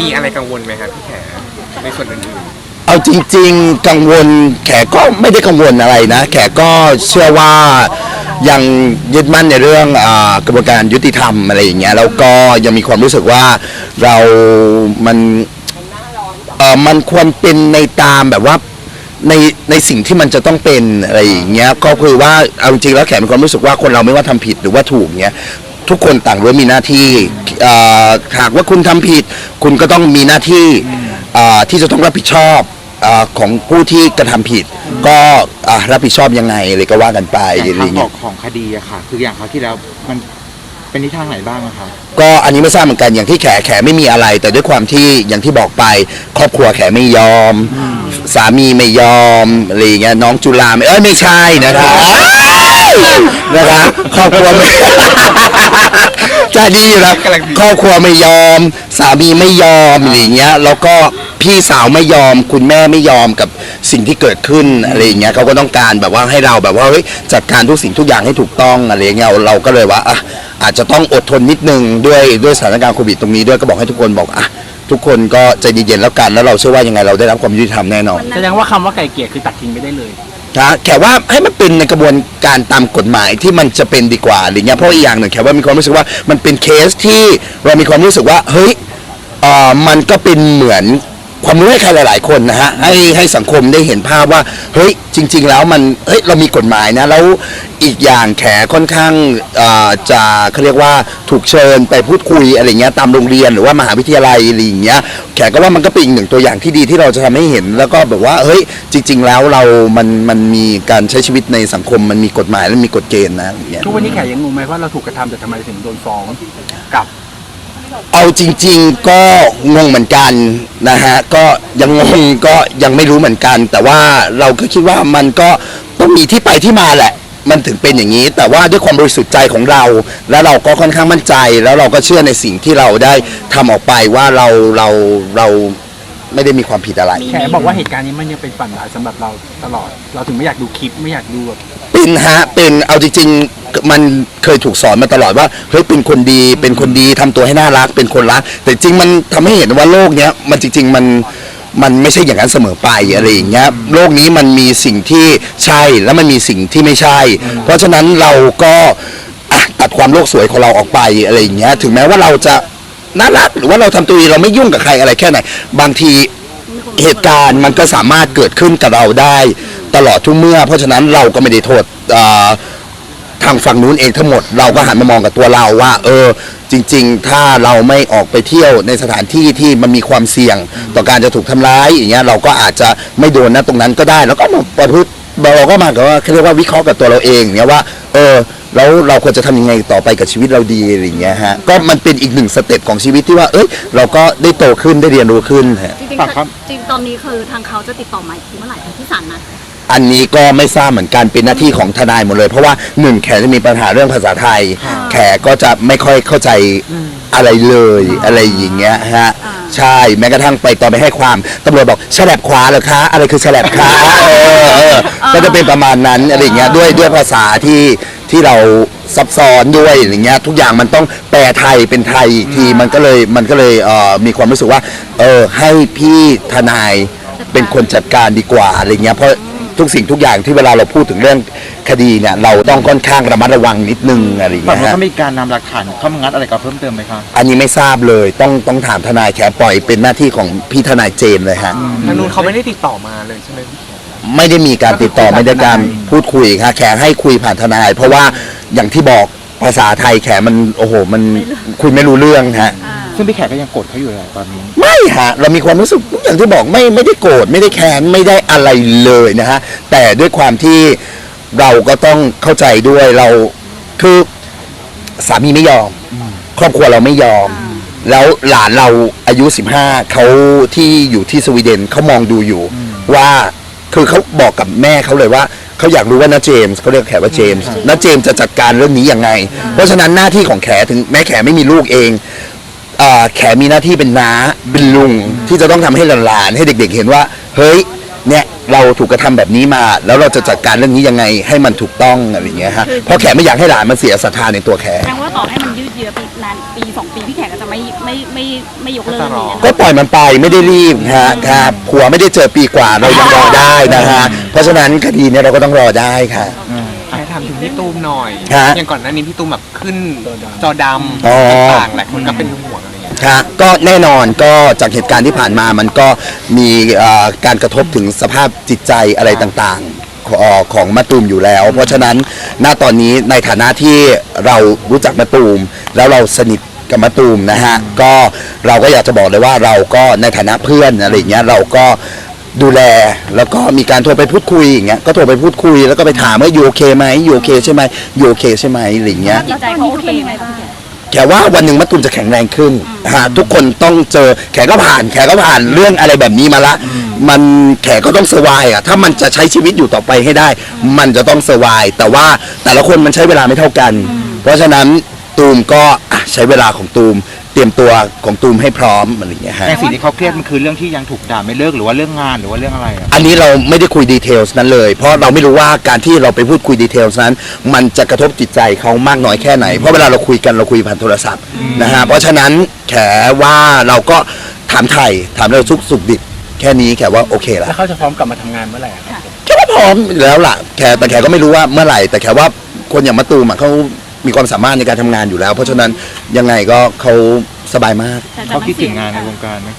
มีอะไรกังวลไหมครับพี่แขในส่วนอื่นเอาจริง ๆ กังวลแขกก็ไม่ได้กังวลอะไรนะ แขกก็เชื่อว่ายังยึดมั่นในเรื่องอากระบวนการยุติธรรมอะไรอย่างเงี้ยแล้วก็ยังมีความรู้สึกว่าเรามันเออมันควรเป็นในตามแบบว่าในในสิ่งที่มันจะต้องเป็นอะไรอย่างเงี้ยก็คือว่าเอาจริงๆแล้วแขกมีความรู้สึกว่าคนเราไม่ว่าทำผิดหรือว่าถูกเงี้ย ทุกคนต่างล้วนมีหน้าที่เอ่อหากว่าคุณทำผิด คุณก็ต้องมีหน้าที่เอ่อที่จะต้องรับผิดชอบเอ่อของผู้ที่กระทำผิด ก็อะรับผิดชอบยังไงเลยก็ว่ากันไปอย่างอะไรทางอเงี้อย กของคดีอะค่ะ คืออย่างคราวที่แล้วมันเป็นทิศทางไหนบ้างอะคะก็อันนี้ไม่ทราบเหมือนกันอย่างที่แขแขไม่มีอะไร แต่ด้วยความที่อย่างที่บอกไป ครอบครัวแขไม่ยอม สามีไม่ยอมอะไรอย่างเงี้ยน้องจุฬาไม่เอ้ยไม่ใช่นะครับ นะครับครอบครัวไม่ จะดีอยู่แล้วครอบครัวไม่ยอม สามีไม่ยอมอะไรอย่างเงี้ย แล้วก็พี่สาวไม่ยอม คุณแม่ไม่ยอมกับสิ่งที่เกิดขึ้นอะไรอย่างเงี้ยเขาก็ต้องการแบบว่าให้เราแบบว่าเฮ้ยจัดการทุกสิ่งทุกอย่างให้ถูกต้องอะไรอย่างเงี้ยเราก็เลยว่าอะอาจจะต้องอดทนนิดนึงด้วยด้วยสถานการณ์โควิดตรงนี้ด้วยก็บอกให้ทุกคนบอกอะทุกคนก็ใจเย็นๆแล้วกันแล้วเราเชื่อว่ายังไงเราได้รับความยุติธรรมแน่นอน แสดงว่าคำว่าไก่เกลี่ยคือตัดทิ้งไปได้เลย นะแค่ว่าให้มันเป็นในกระบวนการตามกฎหมายที่มันจะเป็นดีกว่าอะไรเงี้ยเพราะอีกอย่างหนึ่งแค่ว่ามีความรู้สึกว่ามันเป็นเคสที่เรามีความรู้สึกว่าเฮ้ยเอ่อมันก็เป็นเหมือน ความรู้ให้ใครหลาย ๆ คนนะฮะให้ให้สังคมได้เห็นภาพว่าเฮ้ยจริง ๆ แล้วมันเฮ้ยเรามีกฎหมายนะแล้วอีกอย่างแขค่อนข้างเอ่อจะเขาเรียกว่าถูกเชิญไปพูดคุยอะไรเงี้ยตามโรงเรียนหรือว่ามหาวิทยาลัยอะไรอย่างเงี้ยแขก็ว่ามันก็เป็นอีกหนึ่งตัวอย่างที่ดีที่เราจะทำให้เห็น แล้วก็แบบว่าเฮ้ยจริง ๆ แล้วเรามันมันมีการใช้ชีวิตในสังคมมันมีกฎหมายและมีกฎเกณฑ์นะอย่างเงี้ย ทุกวันนี้แขกยังงงไหมว่าเราถูกกระทำแต่ทำไมถึงโดนฟ้องกลับ เอาจริง ๆก็งงเหมือนกันนะฮะก็ยังงงก็ยังไม่รู้เหมือนกัน แต่ว่าเราก็คิดว่ามันก็ต้องมีที่ไปที่มาแหละ มันถึงเป็นอย่างนี้ แต่ว่าด้วยความบริสุทธิ์ใจของเรา แล้วเราก็ค่อนข้างมั่นใจ แล้วเราก็เชื่อในสิ่งที่เราได้ทำออกไปว่าเราเราเรา ไม่ได้มีความผิดอะไร แขกบอกว่าเหตุการณ์นี้มันยังเป็นฝันร้ายสำหรับเราตลอด เราถึงไม่อยากดูคลิปไม่อยากดูแบบเป็นฮะเป็นเอาจริงๆมันเคยถูกสอนมาตลอดว่าเฮ้ยเป็นคนดีเป็นคนดีทำตัวให้น่ารักเป็นคนรัก แต่จริงมันทำให้เห็นว่าโลกเนี้ยมันจริง ๆมันมันไม่ใช่อย่างนั้นเสมอไปอะไรอย่างเงี้ยโลกนี้มันมีสิ่งที่ใช่แล้วมันมีสิ่งที่ไม่ใช่ เพราะฉะนั้นเราก็อะตัดความโลกสวยของเราออกไปอะไรอย่างเงี้ยถึงแม้ว่าเราจะ น่ารักหรือว่าเราทำตัวดีเราไม่ยุ่งกับใครอะไรแค่ไหน บางทีเหตุการณ์มันก็สามารถเกิดขึ้นกับเราได้ตลอดทุกเมื่อ เพราะฉะนั้นเราก็ไม่ได้โทษเอ่อทางฝั่งนู้นเองทั้งหมด เราก็หันมามองกับตัวเราว่า เออ จริง ๆ ถ้าเราไม่ออกไปเที่ยวในสถานที่ที่มันมีความเสี่ยงต่อการจะถูกทำร้ายอย่างเงี้ยเราก็อาจจะไม่โดนนะตรงนั้นก็ได้ แล้วก็มาประพฤติเราก็มากับว่าเขาเรียกว่าวิเคราะห์กับตัวเราเองเนี่ยว่า เออ แล้วเราควรจะทำยังไงต่อไปกับชีวิตเราดีอะไรอย่างเงี้ยฮะก็มันเป็นอีกหนึ่งสเต็ปของชีวิตที่ว่า เอ้ย เราก็ได้โตขึ้นได้เรียนรู้ขึ้นฮะ จริงฝากครับ ๆจริงๆตอนนี้คือทางเขาจะติดต่อมาอีกทีเมื่อไหร่คะที่ศาลนัด อันนี้ก็ไม่ทราบเหมือนกันเป็นหน้าที่ของทนายหมดเลย เพราะว่าหนึ่งแขจะมีปัญหาเรื่องภาษาไทย แขก็จะไม่ค่อยเข้าใจอะไรเลยอะไรอย่างเงี้ยฮะ ใช่แม้กระทั่งไปตอนไปให้ความตำรวจบอกฉลับขวาเหรอคะ อะไรคือฉลับขาเออเออก็จะเป็นประมาณนั้นอะไรอย่างเงี้ยด้วยด้วยภาษาที่ที่เราซับซ้อนด้วยอย่างเงี้ยทุกอย่างมันต้องแปลไทยเป็นไทยอีกทีมันก็เลยมันก็เลยเอ่อมีความรู้สึกว่าเออให้พี่ทนายเป็นคนจัดการดีกว่าอะไรเงี้ยเพราะทุกสิ่งทุกอย่างที่เวลาเราพูดถึงเรื่อง คดีเนี่ยเราต้องค่อนข้างระมัดระวังนิดนึงอะไรอย่างฝั่งเงี้ยนู้นฮะ เขามีการนำหลักฐานเข้ามางัดอะไรกับเพิ่มเติมไหมคะอันนี้ไม่ทราบเลยต้องต้องถามทนายแขปล่อยเป็นหน้าที่ของพี่ทนายเจนเลยฮะทางนู้นเขาไม่ได้ติดต่อมาเลยใช่ไหมพี่แขไม่ได้มีการติดต่อไม่ได้การพูดคุยค่ะแขให้คุยผ่านทนาย เพราะว่าอย่างที่บอกภาษาไทยแขมันโอ้โห มันคุยไม่รู้เรื่องฮะ ซึ่งพี่แขกก็ยังโกรธเขาอยู่เลยตอนนี้ ไม่ฮะเรามีความรู้สึกอย่างที่บอกไม่ไม่ได้โกรธไม่ได้แค้นไม่ได้อะไรเลยนะฮะแต่ด้วยความที่ เราก็ต้องเข้าใจด้วยเราคือสามีไม่ยอม ครอบครัวเราไม่ยอม แล้วหลานเราอายุ 15เขาที่อยู่ที่สวีเดนเขามองดูอยู่ ว่าคือเขาบอกกับแม่เขาเลยว่าเขาอยากรู้ว่าน้าเจมส์เขาเรียกแขว่าเจมส์น้าเจมส์จะจัดการเรื่องนี้ยังไง เพราะฉะนั้นหน้าที่ของแขถึงแม้แขไม่มีลูกเองอ่าแขมีหน้าที่เป็นน้าเป็นลุงที่จะต้องทำให้หลานๆให้เด็ก ๆ เห็นว่า เฮ้ย เนี่ยเราถูกกระทำแบบนี้มา แล้วเราจะจัดการเรื่องนี้ยังไงให้มันถูกต้องอะไรอย่างเงี้ยฮะเพราะแขไม่อยากให้หลานมันเสียศรัทธาในตัวแขแสดงว่าต่อให้มันยืดเยื้อปีนานปีสองปีพี่แขกก็จะไม่ไม่ไม่ไม่ไม่ยกเลิกก็จะรออย่างก็เงี้ยปล่อยมันไปไม่ได้รีบฮะครับผัวไม่ได้เจอปีกว่าเรายังรอได้นะฮะเพราะฉะนั้นคดีเนี้ยเราก็ต้องรอได้ค่ะแค่ถามถึงพี่ตูมหน่อยฮะอย่างก่อนหน้านี้พี่ตูมแบบขึ้นจอดำอ๋อต่างๆหลายคนก็เป็นห่วง อะไรอย่างเงี้ยฮะก็แน่นอนก็จากเหตุการณ์ที่ผ่านมามันก็มีเอ่อการกระทบถึงสภาพจิตใจอะไรต่างๆของของมะตูมอยู่แล้ว เพราะฉะนั้นณตอนนี้ในฐานะที่เรารู้จักมะตูม แล้วเราสนิทกับมะตูมนะฮะก็เราก็อยากจะบอกเลยว่าเราก็ในฐานะเพื่อนอะไรอย่างเงี้ยเราก็ดูแลแล้วก็มีการโทรไปพูดคุยอย่างเงี้ยก็โทรไปพูดคุยแล้วก็ไปถามว่าอยู่โอเคไหมอยู่โอเคใช่ไหมอยู่โอเคใช่ไหมอะไรอย่างเงี้ย จิตใจเขาโอเคไหมคะ แขว่าวันหนึ่งมะตูมจะแข็งแรงขึ้นฮะทุกคนต้องเจอแขก็ผ่านแขก็ผ่านเรื่องอะไรแบบนี้มาละ มันแขก็ต้องเซอร์ไวอะถ้ามันจะใช้ชีวิตอยู่ต่อไปให้ได้ มันจะต้องเซอร์ไวแต่ว่าแต่ละคนมันใช้เวลาไม่เท่ากัน เพราะฉะนั้น ตูมก็อะใช้เวลาของตูม เตรียมตัวของตูมให้พร้อมอะไรอย่างเงี้ยฮะ แต่สิ่งที่เขาเครียดมันคือเรื่องที่ยังถูกด่าไม่เลิกหรือว่าเรื่องงานหรือว่าเรื่องอะไรอะ อันนี้เราไม่ได้คุยดีเทลส์นั้นเลย เพราะเราไม่รู้ว่าการที่เราไปพูดคุยดีเทลส์นั้น มันจะกระทบจิตใจเขามากน้อยแค่ไหน เพราะเวลาเราคุยกันเราคุยผ่านโทรศัพท์นะฮะเพราะฉะนั้นแขว่าเราก็ถามไทยถามเราทุกสุขดิบแค่นี้แขว่าโอเคละ แล้วเขาจะพร้อมกลับมาทำงานเมื่อไหร่อะครับ แค่ว่าพร้อมอยู่แล้วล่ะแขแต่แขก็ไม่รู้ว่าเมื่อไหร่ แต่แขว่าคนอย่างมะตูมอะเขา มีความสามารถในการทำงานอยู่แล้ว เพราะฉะนั้นยังไงก็เขาสบายมาก แต่จะเขาไม่คิดเสี่ถึยงงานในวงการไหม